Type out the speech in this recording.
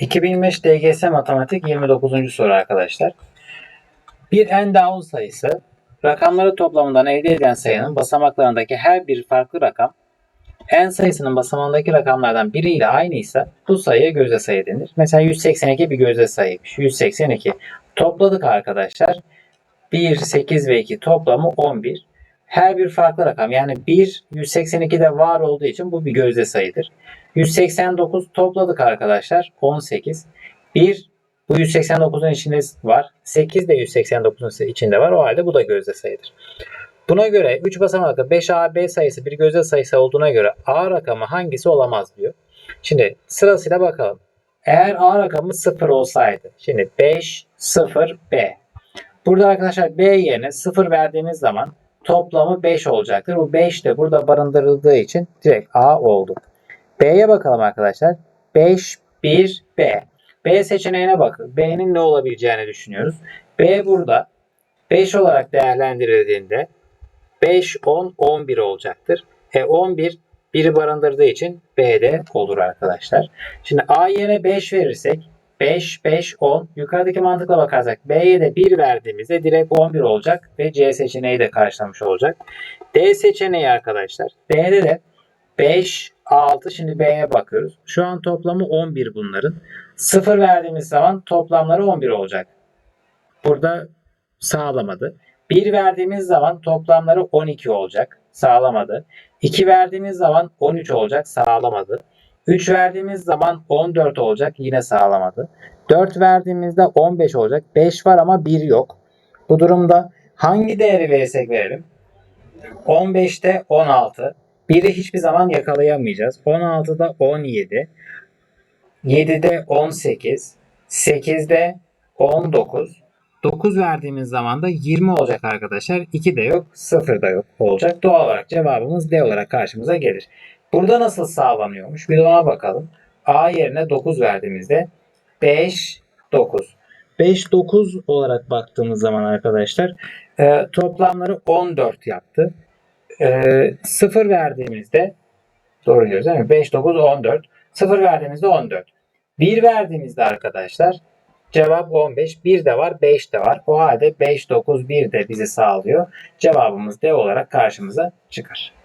2005 DGS Matematik 29. soru arkadaşlar. Bir n down sayısı rakamları toplamından elde edilen sayının basamaklarındaki her bir farklı rakam n sayısının basamağındaki rakamlardan biriyle aynıysa bu sayıya gözde sayı denir. Mesela 182 bir gözde sayıymış. 182. Topladık arkadaşlar. 1, 8 ve 2 toplamı 11. Her bir farklı rakam yani 1 182'de var olduğu için bu bir gözde sayıdır. 189 topladık arkadaşlar 18. 1 bu 189'un içinde var. 8 de 189'un içinde var. O halde bu da gözde sayıdır. Buna göre 3 basamaklı 5AB sayısı bir gözde sayısı olduğuna göre A rakamı hangisi olamaz diyor. Şimdi sırasıyla bakalım. Eğer A rakamı 0 olsaydı. Şimdi 5, 0, B. Burada arkadaşlar B yerine 0 verdiğimiz zaman toplamı 5 olacaktır. Bu 5 de burada barındırıldığı için direkt A oldu. B'ye bakalım arkadaşlar. 5, 1, B. B seçeneğine bakın. B'nin ne olabileceğini düşünüyoruz. B burada 5 olarak değerlendirildiğinde 5, 10, 11 olacaktır. E 11 1'i barındırdığı için B'de olur arkadaşlar. Şimdi A yerine 5 verirsek 5, 5, 10. Yukarıdaki mantıkla bakarsak B'ye de 1 verdiğimizde direkt 11 olacak ve C seçeneği de karşılamış olacak. D seçeneği arkadaşlar. D'de de 5, 6. Şimdi B'ye bakıyoruz. Şu an toplamı 11 bunların. 0 verdiğimiz zaman toplamları 11 olacak. Burada sağlamadı. 1 verdiğimiz zaman toplamları 12 olacak. Sağlamadı. 2 verdiğimiz zaman 13 olacak. Sağlamadı. 3 verdiğimiz zaman 14 olacak. Yine sağlamadı. 4 verdiğimizde 15 olacak. 5 var ama 1 yok. Bu durumda hangi değeri verirsek verelim. 15'te 16. 1'i hiçbir zaman yakalayamayacağız. 16'da 17. 7'de 18. 8'de 19. 9 verdiğimiz zaman da 20 olacak arkadaşlar. 2 de yok, 0 da yok olacak. Doğal olarak cevabımız D olarak karşımıza gelir. Burada nasıl sağlanıyormuş? Bir ona bakalım. A yerine 9 verdiğimizde 5, 9. 5, 9 olarak baktığımız zaman arkadaşlar e, toplamları 14 yaptı. E, 0 verdiğimizde doğru diyoruz değil mi? 5, 9, 14. 0 verdiğimizde 14. 1 verdiğimizde arkadaşlar cevap 15. 1 de var, 5 de var. O halde 5, 9, 1 de bizi sağlıyor. Cevabımız D olarak karşımıza çıkar.